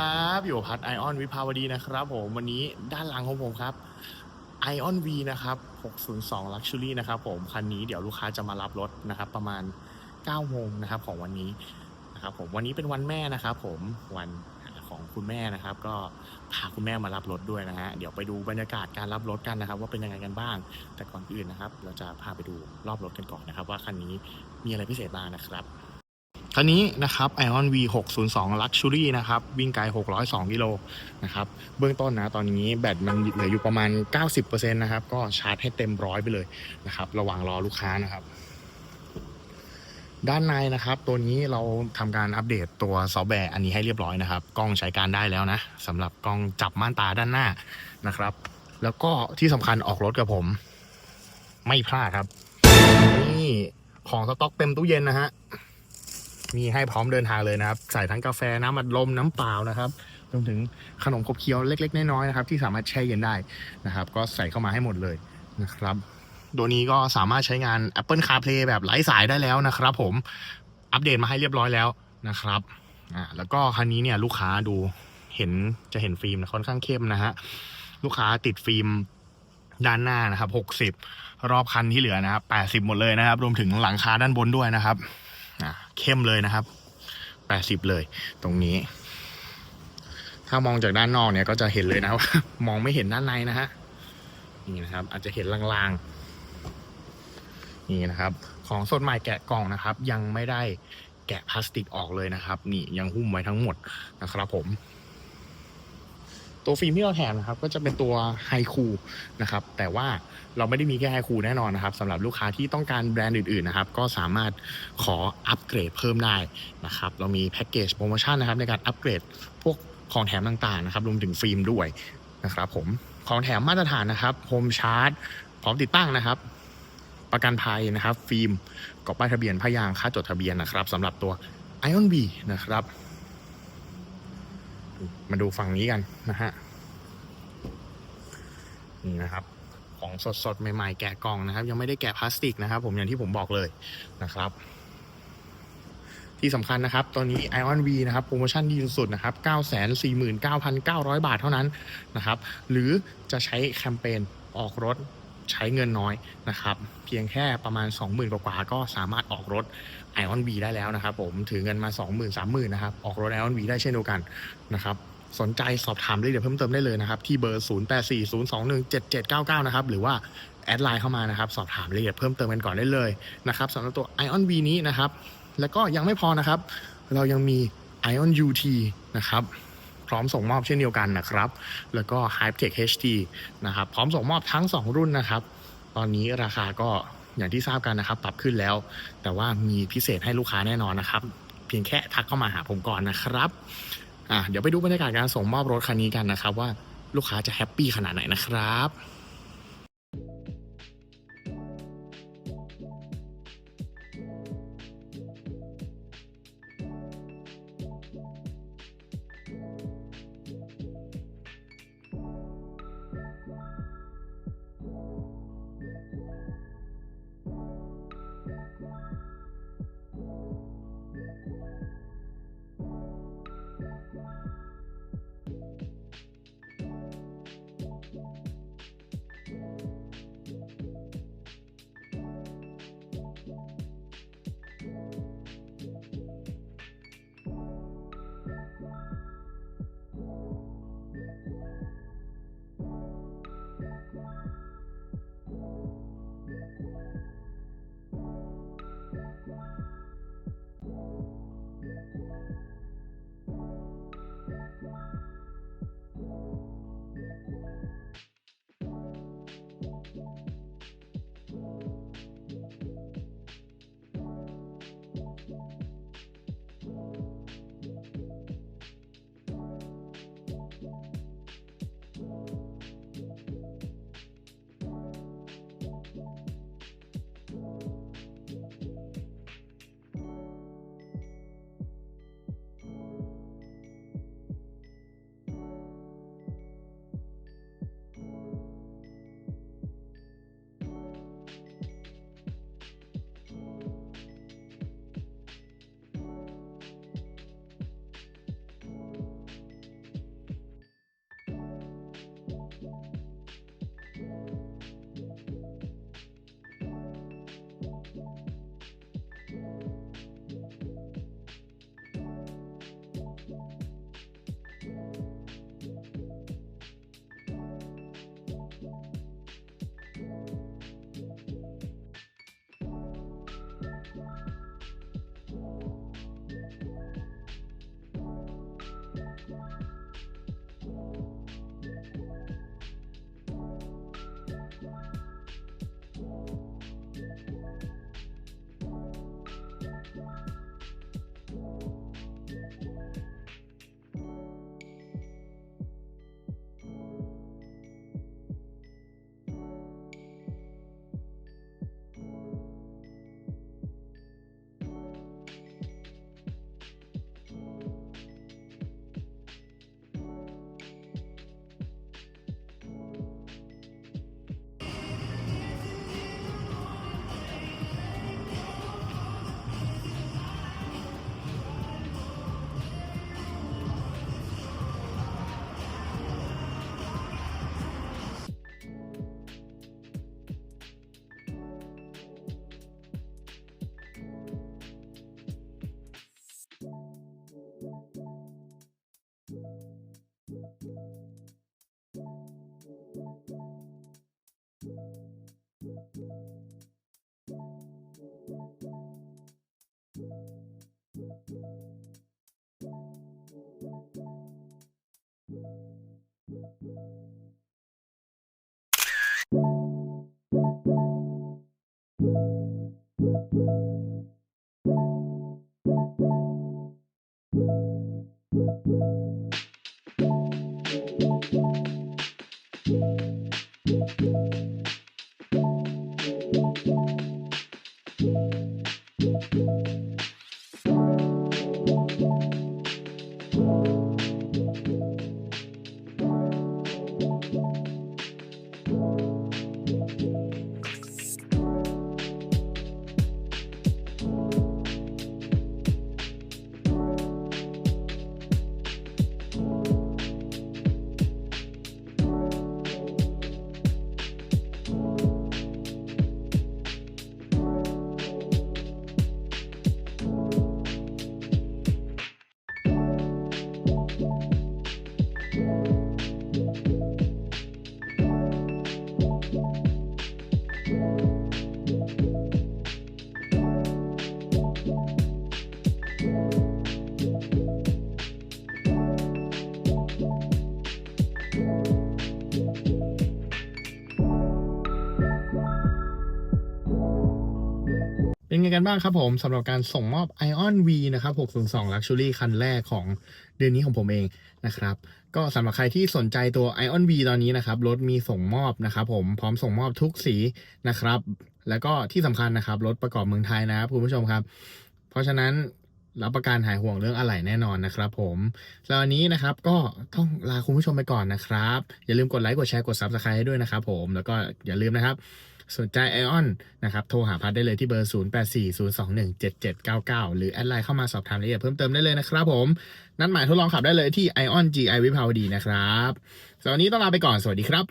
ครับอยู่พัดไอออนวิภาวดีนะครับผมวันนี้ด้านหลังของผมครับไอออน V นะครับ 602 Luxury นะครับผม คันนี้เดี๋ยวลูกค้าจะมารับรถนะครับ ประมาณ 9 โมงนะครับของวันนี้นะครับผมวันนี้เป็นวันแม่นะครับผมวันของคุณแม่นะครับ ก็พาคุณแม่มารับรถด้วยนะฮะเดี๋ยวไปดูบรรยากาศการรับรถกันนะครับ ว่าเป็นยังไงกันบ้าง แต่ก่อนอื่นนะครับ เราจะพาไปดูรอบรถกันก่อนนะครับ ว่าคันนี้มีอะไรพิเศษบ้างนะครับ คันนี้นะครับ Ion V 602 Luxury นะครับ วิ่งไกล 602 กิโลนะครับ เบื้องต้นนะ ตอนนี้แบตมันเหลืออยู่ประมาณ 90%นะครับ ก็ชาร์จให้เต็มร้อยไปเลยนะครับ ระหว่างรอลูกค้านะครับ ด้านในนะครับ ตัวนี้เราทำการอัปเดตตัวซอฟต์แวร์อันนี้ให้เรียบร้อยนะครับ กล้องใช้การได้แล้วนะสำหรับกล้องจับม่านตาด้านหน้านะครับ แล้วก็ที่สำคัญออกรถกับผม ไม่พลาดครับ นี่ของสต็อกเต็มตู้เย็นนะฮะ มีให้พร้อมเดินทางเลยนะครับ ใส่ทั้งกาแฟน้ำอัดลมน้ำเปล่านะครับรวมถึงขนมขบเคี้ยวเล็ก ๆ น้อยๆนะครับ ที่สามารถแช่เย็นได้นะครับ ก็ใส่เข้ามาให้หมดเลยนะครับ ตัวนี้ก็สามารถใช้งาน Apple CarPlay แบบไร้สายได้แล้วนะครับผมอัปเดตมาให้เรียบร้อยแล้วนะครับอ่าแล้วก็คันนี้เนี่ยลูกค้าดูเห็นจะเห็นฟิล์มนะค่อนข้างเข้มนะฮะลูกค้าติดฟิล์มด้านหน้านะครับ 60 รอบคันที่เหลือนะครับ 80 หมดเลยนะครับ รวมถึงหลังคาด้านบนด้วยนะครับ เข้มเลยนะครับ80เลย ตรงนี้ ถ้ามองจากด้านนอกเนี่ยก็จะเห็นเลยนะว่ามองไม่เห็นด้านในนะฮะนี่นะครับ อาจจะเห็นลางๆ นี่นะครับ ของสดใหม่แกะกล่องนะครับ ยังไม่ได้แกะพลาสติกออกเลยนะครับ นี่ยังหุ้มไว้ทั้งหมดนะครับผม ตัวฟิล์มที่เราแถมนะครับก็จะเป็นตัวไฮคูนะครับแต่ว่าเราไม่ได้มีแค่ไฮคูแน่นอนนะครับสำหรับลูกค้าที่ต้องการแบรนด์อื่นๆนะครับก็สามารถขออัปเกรดเพิ่มได้นะครับเรามีแพ็กเกจโปรโมชั่นนะครับในการอัปเกรดพวกของแถมต่างๆนะครับรวมถึงฟิล์มด้วยนะครับผมของแถมมาตรฐานนะครับโฮมชาร์จพร้อมติดตั้งนะครับ ประกันภัยนะครับ ฟิล์มกรอบป้ายทะเบียนพยางค่าจดทะเบียนนะครับสำหรับตัว Ion B นะครับ มาดูฝั่งนี้กันนะฮะ นี่นะครับ ของสดสดๆใหม่ ๆ แกะกล่องนะครับ ยังไม่ได้แกะพลาสติกนะครับ ผมอย่างที่ผมบอกเลยนะครับ ที่สำคัญนะครับ ตอนนี้ Ion V นะครับ โปรโมชั่นดีสุดๆนะครับ 949,900 บาทเท่านั้นนะครับ หรือจะใช้แคมเปญออกรถ ใช้เงินน้อยนะครับ เพียงแค่ประมาณ 20,000 กว่าก็สามารถออกรถ Ion V ได้แล้วนะครับผมถือเงินมา 20,000 30,000นะครับออกรถ Ion V ได้เช่นเดียวกันนะครับสนใจสอบถามรายละเอียดเพิ่มเติมได้เลยนะครับ ที่เบอร์ 0840217799 นะครับ หรือว่าแอดไลน์เข้ามานะครับ สอบถามรายละเอียดเพิ่มเติมกันก่อนได้เลยนะครับสำหรับตัว Ion V นี้นะครับ แล้วก็ยังไม่พอนะครับ เรายังมี Ion UT นะครับ ร้อมส่งมอบเช่นเดียวกันนะครับ แล้วก็ Hypetech HD นะครับ พร้อมส่งมอบทั้ง 2 รุ่นนะครับ ตอนนี้ราคาก็อย่างที่ทราบกันนะครับ ปรับขึ้นแล้ว แต่ว่ามีพิเศษให้ลูกค้าแน่นอนนะครับ เพียงแค่ทักเข้ามาหาผมก่อนนะครับอะเดี๋ยวไปดูบรรยากาศการส่งมอบรถคันนี้กันนะครับ ว่าลูกค้าจะแฮปปี้ขนาดไหนนะครับ เป็นไงกันบ้างครับผมสำหรับการส่งมอบ Ion V นะครับ 602 Luxury คันแรกของเดือนนี้ของผมเองนะครับ ก็สำหรับใครที่สนใจตัว Ion V ตอนนี้นะครับ รถมีส่งมอบนะครับผมพร้อมส่งมอบทุกสีนะครับ แล้วก็ที่สำคัญนะครับ รถประกอบเมืองไทยนะครับคุณผู้ชมครับ เพราะฉะนั้นรับประกันหายห่วงเรื่องอะไหล่แน่นอนนะครับผมสำหรับวันนี้นะครับก็ต้องลาคุณผู้ชมไปก่อนนะครับ อย่าลืมกดไลค์กดแชร์กด Subscribe ให้ด้วยนะครับผมแล้วก็อย่าลืมนะครับ สนใจไอออนนะครับโทรหาพัดได้เลยที่เบอร์ 0840217799 หรือแอดไลน์เข้ามาสอบถามรายละเอียดเพิ่มเติมได้เลยนะครับผม นัดหมายทดลองขับได้เลยที่ Ion GI วิภาวดีนะครับสำหรับวันนี้ต้องลาไปก่อนสวัสดีครับ